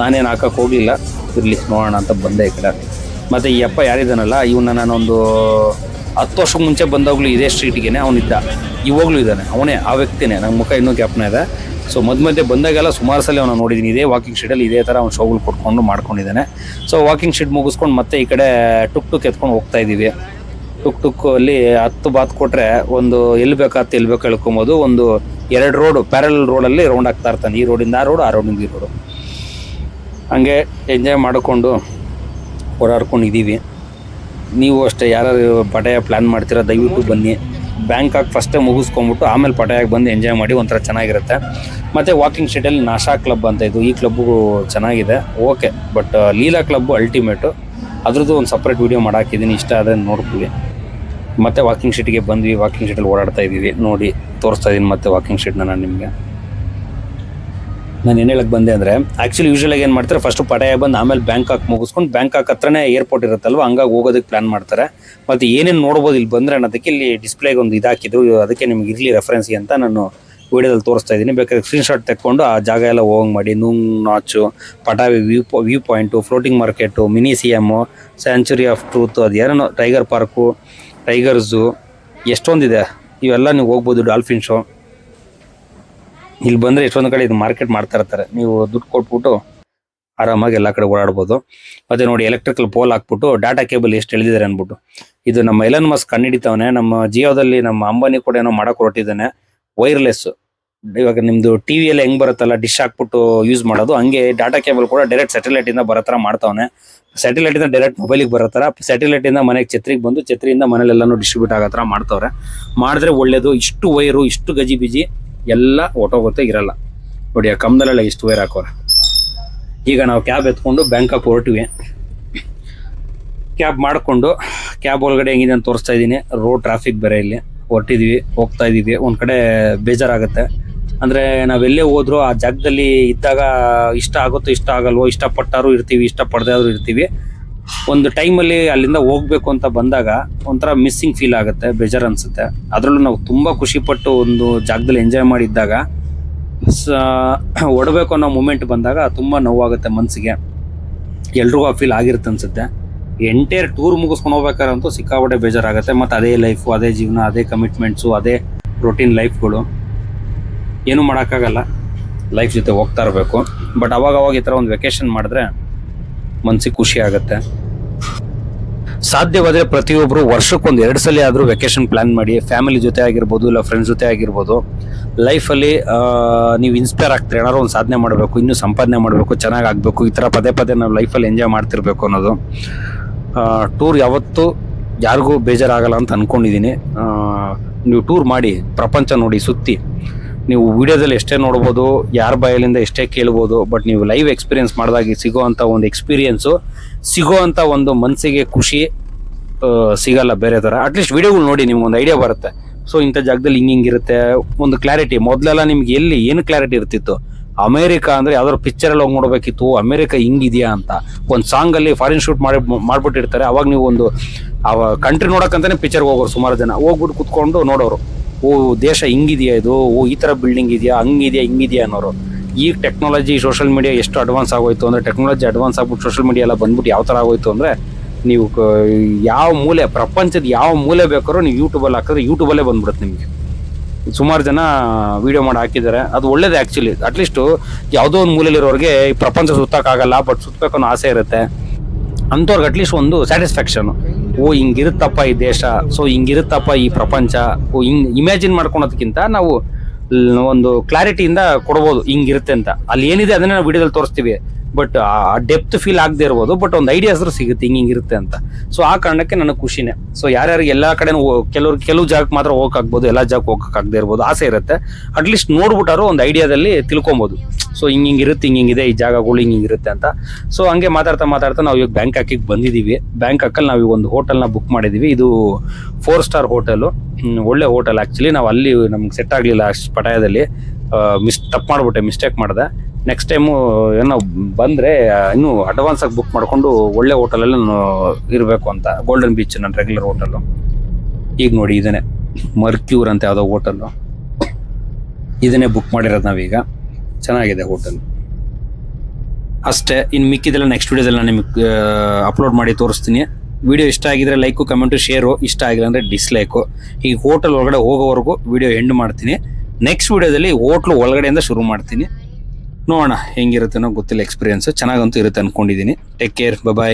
ನಾನೇನು ಹಾಕಕ್ಕೆ ಹೋಗಲಿಲ್ಲ. ಇರಲಿ, ನೋಡೋಣ ಅಂತ ಬಂದೆ ಈ ಕಡೆ. ಮತ್ತು ಈ ಅಪ್ಪ ಯಾರಿದ್ದಾನಲ್ಲ ಇವನ್ನ ನಾನೊಂದು ಹತ್ತು ವರ್ಷ ಮುಂಚೆ ಬಂದಾಗಲೂ ಇದೇ ಸ್ಟ್ರೀಟಿಗೆ ಅವನಿದ್ದ ಇವಾಗಲೂ ಇದ್ದಾನೆ. ಅವನೇ, ಆ ವ್ಯಕ್ತಿನೇ. ನನ್ನ ಮುಖ ಇನ್ನೂ ಜ್ಞಾಪನ ಇದೆ. ಸೊ ಮಧ್ಯ ಮಧ್ಯೆ ಬಂದಾಗೆಲ್ಲ ಸುಮಾರು ಸಲ ಅವನ ನೋಡಿದ್ದೀನಿ ಇದೇ ವಾಕಿಂಗ್ ಶೀಟಲ್ಲಿ ಇದೇ ಥರ ಅವ್ನು ಶೋಗಳು ಕೊಟ್ಕೊಂಡು ಮಾಡ್ಕೊಂಡಿದ್ದಾನೆ. ಸೊ ವಾಕಿಂಗ್ ಶೀಟ್ ಮುಗಿಸ್ಕೊಂಡು ಮತ್ತೆ ಈ ಕಡೆ ಟುಕ್ ಟುಕ್ ಎತ್ಕೊಂಡು ಹೋಗ್ತಾ ಇದ್ದೀವಿ ಟುಕ್ ಟುಕ್ ಅಲ್ಲಿ ಹತ್ತು ಬಾತ್ ಕೊಟ್ರೆ ಒಂದು ಎಲ್ಲಿ ಬೇಕಾತ್ ಎಲ್ಲಿ ಬೇಕು ಹೇಳ್ಕೊಬೋದು ಒಂದು ಎರಡು ರೋಡ್ ಪ್ಯಾರಲ್ ರೋಡಲ್ಲಿ ರೌಂಡ್ ಆಗ್ತಾ ಇರ್ತಾನೆ. ಈ ರೋಡಿಂದ ಆ ರೋಡ್ ಆ ರೋಡಿಂದ ಈ ರೋಡು ಹಂಗೆ ಎಂಜಾಯ್ ಮಾಡಿಕೊಂಡು ಓಡಾಡ್ಕೊಂಡಿದ್ದೀವಿ ನೀವು ಅಷ್ಟೇ ಯಾರು ಪಟಾಯ ಪ್ಲ್ಯಾನ್ ಮಾಡ್ತೀರಾ, ದಯವಿಟ್ಟು ಬನ್ನಿ. ಬ್ಯಾಂಕಾಕ್ ಫಸ್ಟೇ ಮುಗಿಸ್ಕೊಂಬಿಟ್ಟು ಆಮೇಲೆ ಪಟಾಯಾಗಿ ಬಂದು ಎಂಜಾಯ್ ಮಾಡಿ ಒಂಥರ ಚೆನ್ನಾಗಿರುತ್ತೆ. ಮತ್ತು ವಾಕಿಂಗ್ ಸ್ಟೇಟಲ್ಲಿ ನಾಶಾ ಕ್ಲಬ್ ಅಂತ ಇದು, ಈ ಕ್ಲಬ್ಬು ಚೆನ್ನಾಗಿದೆ. Okay but Leela club ultimate ಅದ್ರದ್ದು ಒಂದು ಸಪ್ರೇಟ್ ವೀಡಿಯೋ ಮಾಡಾಕಿದ್ದೀನಿ ಇಷ್ಟ ಆದರೆ ನೋಡ್ಕೊಳ್ಳಿ. ಮತ್ತೆ ವಾಕಿಂಗ್ ಶೀಟ್ಗೆ ಬಂದ್ವಿ ವಾಕಿಂಗ್ ಶೀಟಲ್ಲಿ ಓಡಾಡ್ತಾ ಇದ್ದೀವಿ. ನೋಡಿ, ತೋರಿಸ್ತಾ ಇದ್ದೀನಿ ಮತ್ತೆ ವಾಕಿಂಗ್ ಶೀಟ್ನ ನಾನು ನಿಮಗೆ. ನಾನು ಏನು ಹೇಳಕ್ಕೆ ಬಂದೆ ಅಂದರೆ ಆ್ಯಕ್ಚುಲಿ ಯೂಶ್ವಲಾಗಿ ಏನು ಮಾಡ್ತಾರೆ ಫಸ್ಟ್ ಪಟಾಯ ಬಂದು ಆಮೇಲೆ ಬ್ಯಾಂಕಾಕ್ ಮುಗಿಸ್ಕೊಂಡು ಬ್ಯಾಂಕಾಕ್ ಹತ್ರನೇ ಏರ್ಪೋರ್ಟ್ ಇರುತ್ತಲ್ವ, ಹಂಗಾಗಿ ಹೋಗೋದಕ್ಕೆ ಪ್ಲ್ಯಾನ್ ಮಾಡ್ತಾರೆ. ಮತ್ತು ಏನೇನು ನೋಡ್ಬೋದು ಇಲ್ಲಿ ಬಂದರೆ ಅನ್ನೋದಕ್ಕೆ ಇಲ್ಲಿ ಡಿಸ್ಪ್ಲೇಗೆ ಒಂದು ಇದಾಕಿದ್ರು ಅದಕ್ಕೆ ನಿಮ್ಗೆ ಇರಲಿ ರೆಫರೆನ್ಸ್ಗೆ ಅಂತ ನಾನು ವಿಡಿಯೋದಲ್ಲಿ ತೋರಿಸ್ತಾ ಇದ್ದೀನಿ. ಬೇಕಾದ್ರೆ ಸ್ಕ್ರೀನ್ಶಾಟ್ ತೆಕ್ಕೊಂಡು ಆ ಜಾಗ ಎಲ್ಲ ಹೋಗಂಗೆ ಮಾಡಿ, Nong Nooch ಪಟಾವಿ view view point floating market mini Siam sanctuary of truth ಅದು ಏನೇನೋ ಟೈಗರ್ ಪಾರ್ಕು ಟೈಗರ್ ಝೂ ಎಷ್ಟೊಂದಿದೆ? ಇವೆಲ್ಲ ನೀವು ಹೋಗ್ಬೋದು ಡಾಲ್ಫಿನ್ ಶೋ ಇಲ್ಲಿ ಬಂದರೆ ಎಷ್ಟೊಂದು ಕಡೆ ಇದು ಮಾರ್ಕೆಟ್ ಮಾಡ್ತಾ ಇರ್ತಾರೆ. ನೀವು ದುಡ್ಡು ಕೊಟ್ಬಿಟ್ಟು ಆರಾಮಾಗಿ ಎಲ್ಲ ಕಡೆ ಓಡಾಡ್ಬೋದು. ಮತ್ತೆ ನೋಡಿ ಎಲೆಕ್ಟ್ರಿಕಲ್ ಪೋಲ್ ಹಾಕ್ಬಿಟ್ಟು ಡಾಟಾ ಕೇಬಲ್ ಎಷ್ಟು ಎಳೆದಿದ್ದಾರೆ ಅಂದ್ಬಿಟ್ಟು. ಇದು ನಮ್ಮ ಎಲನ್ ಮಸ್ಕ್ ಕಣ್ಣಿಡಿತವನೇ ನಮ್ಮ ಜಿಯೋದಲ್ಲಿ ನಮ್ಮ ಅಂಬಾನಿ ಕೂಡ ಏನೋ ಮಾಡೋಕೆ ಹೊರಟಿದ್ದಾನೆ. ವೈರ್ಲೆಸ್ ಇವಾಗ ನಿಮ್ದು ಎಲ್ಲ ಹೆಂಗ್ ಬರುತ್ತಲ್ಲ ಡಿಶ್ ಹಾಕ್ಬಿಟ್ಟು ಯೂಸ್ ಮಾಡೋದು, ಹಂಗೆ ಡಾಟಾ ಕೇಬಲ್ ಕೂಡ ಡೈರೆಕ್ಟ್ ಸ್ಯಾಟಲೈಟ್ ಇಂದ ಬರೋ ಥರ ಮಾಡ್ತಾವನೆ. ಸ್ಯಾಟಲೈಟ್ ಇಂದ ಡೈರೆಕ್ಟ್ ಮೊಬೈಲಿಗೆ ಬರೋ ಥರ ಸ್ಯಾಟಲೈಟ್ ಇಂದ ಮನೆಗೆ ಛತ್ರಿಗೆ ಬಂದು ಛತ್ರಿಯಿಂದ ಮನೇಲೆಲ್ಲಾನು ಡಿಸ್ಟ್ರಿಬ್ಯೂಟ್ ಆಗೋ ಥರ ಮಾಡ್ತಾವ್ರೆ. ಮಾಡಿದ್ರೆ ಒಳ್ಳೇದು, ಇಷ್ಟು ವೈರು ಇಷ್ಟು ಗಜಿ ಬಿಜಿ, ಎಲ್ಲ ಒಟ್ಟೋಗುತ್ತೆ ಇರಲ್ಲ. ನೋಡಿ, ಆ ಕಮ್ದಲ್ಲೆಲ್ಲ ಇಷ್ಟು ವೈರ್ ಹಾಕೋರೆ. ಈಗ ನಾವು ಕ್ಯಾಬ್ ಎತ್ಕೊಂಡು ಬ್ಯಾಂಕಾಕ್ ಹೊರಟಿವಿ. ಕ್ಯಾಬ್ ಮಾಡಿಕೊಂಡು ಕ್ಯಾಬ್ ಒಳಗಡೆ ಹೆಂಗಿದೆ ಅಂತ ತೋರಿಸ್ತಾ ಇದ್ದೀನಿ. ರೋಡ್ ಟ್ರಾಫಿಕ್ ಬೇರೆ ಇಲ್ಲಿ. ಹೊರಟಿದ್ವಿ, ಹೋಗ್ತಾ ಇದೀವಿ ಒಂದು ಕಡೆ ಬೇಜಾರಾಗುತ್ತೆ. ಅಂದ್ರೆ ನಾವೆಲ್ಲೇ ಹೋದ್ರು ಆ ಜಾಗದಲ್ಲಿ ಇದ್ದಾಗ ಇಷ್ಟ ಆಗುತ್ತೋ ಇಷ್ಟ ಆಗಲ್ವೋ, ಇಷ್ಟಪಟ್ಟಾರು ಇರ್ತೀವಿ ಇಷ್ಟಪಡದಾದ್ರು ಇರ್ತೀವಿ. ಒಂದು ಟೈಮಲ್ಲಿ ಅಲ್ಲಿಂದ ಹೋಗ್ಬೇಕು ಅಂತ ಬಂದಾಗ ಒಂಥರ ಮಿಸ್ಸಿಂಗ್ ಫೀಲ್ ಆಗುತ್ತೆ, ಬೇಜಾರ್ ಅನ್ಸುತ್ತೆ. ಅದರಲ್ಲೂ ನಾವು ತುಂಬಾ ಖುಷಿ ಪಟ್ಟು ಒಂದು ಜಾಗದಲ್ಲಿ ಎಂಜಾಯ್ ಮಾಡಿದ್ದಾಗ ಒಡಬೇಕು ಅನ್ನೋ ಮೂಮೆಂಟ್ ಬಂದಾಗ ತುಂಬಾ ನೋವಾಗುತ್ತೆ ಮನಸ್ಸಿಗೆ ಎಲ್ರಿಗೂ ಆ ಫೀಲ್ ಆಗಿರುತ್ತೆ ಅನ್ಸುತ್ತೆ. ಎಂಟೈರ್ ಟೂರ್ ಮುಗಿಸ್ಕೊಂಡು ಹೋಗ್ಬೇಕಾರಂತೂ ಸಿಕ್ಕಾಪಟ್ಟೆ ಬೇಜಾರಾಗುತ್ತೆ. ಮತ್ತು ಅದೇ ಲೈಫು ಅದೇ ಜೀವನ, ಅದೇ ಕಮಿಟ್ಮೆಂಟ್ಸು ಅದೇ ರೊಟೀನ್ ಲೈಫ್ಗಳು ಏನು ಮಾಡೋಕ್ಕಾಗಲ್ಲ. ಲೈಫ್ ಜೊತೆ ಹೋಗ್ತಾ ಇರಬೇಕು. ಬಟ್ ಅವಾಗ ಅವಾಗ ಈ ಥರ ಒಂದು ವೆಕೇಶನ್ ಮಾಡಿದ್ರೆ ಮನ್ಸಿಗೆ ಖುಷಿ ಆಗುತ್ತೆ. ಸಾಧ್ಯವಾದರೆ ಪ್ರತಿಯೊಬ್ಬರು ವರ್ಷಕ್ಕೊಂದು ಎರಡು ಸಲ ಆದರೂ ವೆಕೇಶನ್ ಪ್ಲ್ಯಾನ್ ಮಾಡಿ ಫ್ಯಾಮಿಲಿ ಜೊತೆ ಆಗಿರ್ಬೋದು, ಇಲ್ಲ ಫ್ರೆಂಡ್ಸ್ ಜೊತೆ ಆಗಿರ್ಬೋದು ಲೈಫಲ್ಲಿ ನೀವು ಇನ್ಸ್ಪೈರ್ ಆಗ್ತೀರಿ? ಏನಾದ್ರು ಒಂದು ಸಾಧನೆ ಮಾಡಬೇಕು, ಇನ್ನೂ ಸಂಪಾದನೆ ಮಾಡಬೇಕು, ಚೆನ್ನಾಗಿ ಆಗಬೇಕು, ಈ ಥರ ಪದೇ ಪದೇ ನಾವು ಲೈಫಲ್ಲಿ ಎಂಜಾಯ್ ಮಾಡ್ತಿರ್ಬೇಕು ಅನ್ನೋದು. ಟೂರ್ ಯಾವತ್ತೂ ಯಾರಿಗೂ ಬೇಜಾರಾಗಲ್ಲ ಅಂತ ಅಂದ್ಕೊಂಡಿದ್ದೀನಿ ನೀವು ಟೂರ್ ಮಾಡಿ, ಪ್ರಪಂಚ ನೋಡಿ, ಸುತ್ತಿ. ನೀವು ವಿಡಿಯೋದಲ್ಲಿ ಎಷ್ಟೇ ನೋಡ್ಬೋದು, ಯಾರ ಬಾಯಲ್ಲಿಂದ ಎಷ್ಟೇ ಕೇಳ್ಬೋದು ಬಟ್ ನೀವು ಲೈವ್ ಎಕ್ಸ್ಪೀರಿಯನ್ಸ್ ಮಾಡಿದಾಗ ಸಿಗೋ ಅಂಥ ಒಂದು ಎಕ್ಸ್ಪೀರಿಯೆನ್ಸು ಸಿಗೋ ಅಂಥ ಒಂದು ಮನಸ್ಸಿಗೆ ಖುಷಿ ಸಿಗಲ್ಲ ಬೇರೆ ಥರ. ಅಟ್ಲೀಸ್ಟ್ ವಿಡಿಯೋಗಳು ನೋಡಿ ನಿಮ್ಗೊಂದು ಐಡಿಯಾ ಬರುತ್ತೆ. ಸೊ ಇಂಥ ಜಾಗದಲ್ಲಿ ಹಿಂಗೆ ಹಿಂಗಿರುತ್ತೆ ಒಂದು ಕ್ಲಾರಿಟಿ ಮೊದಲೆಲ್ಲ ನಿಮ್ಗೆ ಎಲ್ಲಿ ಏನು ಕ್ಲಾರಿಟಿ ಇರ್ತಿತ್ತು? ಅಮೇರಿಕಾ ಅಂದರೆ ಯಾವ್ದಾದ್ರು ಪಿಕ್ಚರಲ್ಲಿ ಹೋಗಿ ನೋಡಬೇಕಿತ್ತು, ಅಮೇರಿಕಾ ಹಿಂಗಿದೆಯಾ ಅಂತ. ಒಂದು ಸಾಂಗಲ್ಲಿ ಫಾರಿನ್ ಶೂಟ್ ಮಾಡಿ, ಮಾಡ್ಬಿಟ್ಟಿರ್ತಾರೆ. ಅವಾಗ ನೀವು ಒಂದು ಆ ಕಂಟ್ರಿ ನೋಡೋಕ್ಕಂತಲೇ ಪಿಕ್ಚರ್ಗೆ ಹೋಗೋರು ಸುಮಾರು ಜನ. ಹೋಗ್ಬಿಟ್ಟು ಕುತ್ಕೊಂಡು ನೋಡೋರು. ಓ, ದೇಶ ಹಿಂಗಿದೆಯಾ ಇದು? ಓ, ಈ ಥರ ಬಿಲ್ಡಿಂಗ್ ಇದೆಯಾ? ಹಂಗಿದೆಯಾ, ಹಿಂಗಿದೆಯಾ ಅನ್ನೋರು. ಈಗ ಟೆಕ್ನಾಲಜಿ ಸೋಷಲ್ ಮೀಡಿಯಾ ಎಷ್ಟು ಅಡ್ವಾನ್ಸ್ ಆಗೋಯ್ತು ಅಂದರೆ ಟೆಕ್ನಾಲಜಿ ಅಡ್ವಾನ್ಸ್ ಆಗ್ಬಿಟ್ಟು ಸೋಷಿಯಲ್ ಮೀಡಿಯಾ ಎಲ್ಲ ಬಂದ್ಬಿಟ್ಟು ಯಾವ ಥರ ಆಗೋಯ್ತು ಅಂದರೆ, ನೀವು ಯಾವ ಮೂಲೆ, ಪ್ರಪಂಚದ ಯಾವ ಮೂಲೆ ಬೇಕಾದ್ರೂ ನೀವು ಯೂಟ್ಯೂಬಲ್ಲಿ ಹಾಕಿದ್ರೆ ಯೂಟ್ಯೂಬಲ್ಲೇ ಬಂದ್ಬಿಡುತ್ತೆ ನಿಮಗೆ. ಸುಮಾರು ಜನ ವೀಡಿಯೋ ಮಾಡಿ ಹಾಕಿದ್ದಾರೆ. ಅದು ಒಳ್ಳೇದೇ ಆ್ಯಕ್ಚುಲಿ ಅಟ್ಲೀಸ್ಟು ಯಾವುದೋ ಒಂದು ಮೂಲೆಯಲ್ಲಿರೋರಿಗೆ ಪ್ರಪಂಚ ಸುತ್ತಕ್ಕಾಗಲ್ಲ ಬಟ್ ಸುತ್ತಬೇಕು ಅನ್ನೋ ಆಸೆ ಇರುತ್ತೆ. ಅಂಥವ್ರಿಗೆ ಅಟ್ಲೀಸ್ಟ್ ಒಂದು ಸ್ಯಾಟಿಸ್ಫ್ಯಾಕ್ಷನ್ ಓ, ಹಿಂಗಿರುತ್ತಪ್ಪ ಈ ದೇಶ. ಸೊ, ಹಿಂಗಿರುತ್ತಪ್ಪ ಈ ಪ್ರಪಂಚ. ಓ, ಹಿಂಗ್ ಇಮ್ಯಾಜಿನ್ ಮಾಡ್ಕೊಳೋದಕ್ಕಿಂತ ನಾವು ಒಂದು ಕ್ಲಾರಿಟಿಯಿಂದ ಕೊಡ್ಬೋದು, ಹಿಂಗಿರುತ್ತೆ ಅಂತ. ಅಲ್ಲಿ ಏನಿದೆ ಅದನ್ನೇ ನಾವು ವಿಡಿಯೋದಲ್ಲಿ ತೋರಿಸ್ತೀವಿ. ಬಟ್ ಆ ಡೆಪ್ತ್ ಫೀಲ್ ಆಗದೆ ಇರ್ಬೋದು ಬಟ್ ಒಂದು ಐಡಿಯಾಸ್ ಸಿಗುತ್ತೆ, ಹಿಂಗೆ ಇರುತ್ತೆ ಅಂತ. ಸೊ ಆ ಕಾರಣಕ್ಕೆ ನನಗೆ ಖುಷಿನೇ. ಸೊ ಯಾರ್ಯಾರು ಎಲ್ಲ ಕಡೆ ಕೆಲವ್ರು, ಕೆಲವು ಜಾಗಕ್ಕೆ ಮಾತ್ರ ಹೋಗಕ್ಕಾಗ್ಬೋದು ಎಲ್ಲ ಜಾಗಕ್ಕೆ ಹೋಗಕ್ಕಾಗದೇ ಇರ್ಬೋದು, ಆಸೆ ಇರುತ್ತೆ. ಅಟ್ಲೀಸ್ಟ್ ನೋಡ್ಬಿಟ್ಟಾರು ಒಂದು ಐಡಿಯಾದಲ್ಲಿ ತಿಳ್ಕೊಬೋದು. ಸೊ ಹಿಂಗ್ ಹಿಂಗಿರುತ್ತೆ ಹಿಂಗ್ ಹಿಂಗಿದೆ ಈ ಜಾಗಗಳು ಹಿಂಗ್ ಇರುತ್ತೆ ಅಂತ. ಸೊ ಹಂಗೆ ಮಾತಾಡ್ತಾ ಮಾತಾಡ್ತಾ ನಾವು ಇವಾಗ ಬ್ಯಾಂಕಾಕಿಗೆ ಬಂದಿದ್ದೀವಿ ಬ್ಯಾಂಕಾಕಲ್ಲಿ ನಾವು ಒಂದು ಹೋಟೆಲ್ನ ಬುಕ್ ಮಾಡಿದ್ದೀವಿ ಇದು ಫೋರ್ ಸ್ಟಾರ್ ಹೋಟೆಲು. ಒಳ್ಳೆ ಹೋಟೆಲ್ ಆ್ಯಕ್ಚುಲಿ ನಾವು ಅಲ್ಲಿ ನಮ್ಗೆ ಸೆಟ್ ಆಗಲಿಲ್ಲ ಅಷ್ಟು ಪಟಾಯದಲ್ಲಿ. ಮಿಸ್, ತಪ್ಪು ಮಾಡಿಬಿಟ್ಟೆ ಮಿಸ್ಟೇಕ್ ಮಾಡಿದೆ. ನೆಕ್ಸ್ಟ್ ಟೈಮು ಏನೋ ಬಂದರೆ ಇನ್ನೂ ಅಡ್ವಾನ್ಸಾಗಿ ಬುಕ್ ಮಾಡಿಕೊಂಡು ಒಳ್ಳೆ ಹೋಟೆಲಲ್ಲಿ ನಾನು ಇರಬೇಕು ಅಂತ. ಗೋಲ್ಡನ್ ಬೀಚ್ ನನ್ನ ರೆಗ್ಯುಲರ್ ಹೋಟೆಲು ಈಗ ನೋಡಿ ಇದನ್ನೇ. ಮರ್ಕ್ಯೂರ್ ಅಂತ ಯಾವುದೋ ಹೋಟೆಲ್ಲು ಇದನ್ನೇ ಬುಕ್ ಮಾಡಿರೋದು ನಾವೀಗ. ಚೆನ್ನಾಗಿದೆ ಹೋಟೆಲ್ ಅಷ್ಟೇ ಇನ್ನು ಮಿಕ್ಕಿದೆಲ್ಲ ನೆಕ್ಸ್ಟ್ ವೀಡಿಯೋದಲ್ಲಿ ನಾನು ನಿಮಗೆ ಅಪ್ಲೋಡ್ ಮಾಡಿ ತೋರಿಸ್ತೀನಿ. ವಿಡಿಯೋ ಇಷ್ಟ ಆಗಿದ್ರೆ ಲೈಕು ಕಮೆಂಟು ಶೇರು ಇಷ್ಟ ಆಗಿಲ್ಲ ಅಂದರೆ ಡಿಸ್ಲೈಕು ಈಗ ಹೋಟೆಲ್ ಒಳಗಡೆ ಹೋಗೋವರೆಗೂ ವಿಡಿಯೋ ಎಂಡ್ ಮಾಡ್ತೀನಿ. ನೆಕ್ಸ್ಟ್ ವೀಡಿಯೋದಲ್ಲಿ ಹೋಟ್ಲು ಒಳಗಡೆಯಿಂದ ಶುರು ಮಾಡ್ತೀನಿ. ನೋಡೋಣ ಹೆಂಗಿರುತ್ತೇನೋ ಗೊತ್ತಿಲ್ಲ ಎಕ್ಸ್ಪೀರಿಯನ್ಸ್ ಚೆನ್ನಾಗಂತೂ ಇರುತ್ತೆ ಅನ್ಕೊಂಡಿದೀನಿ. Take care bye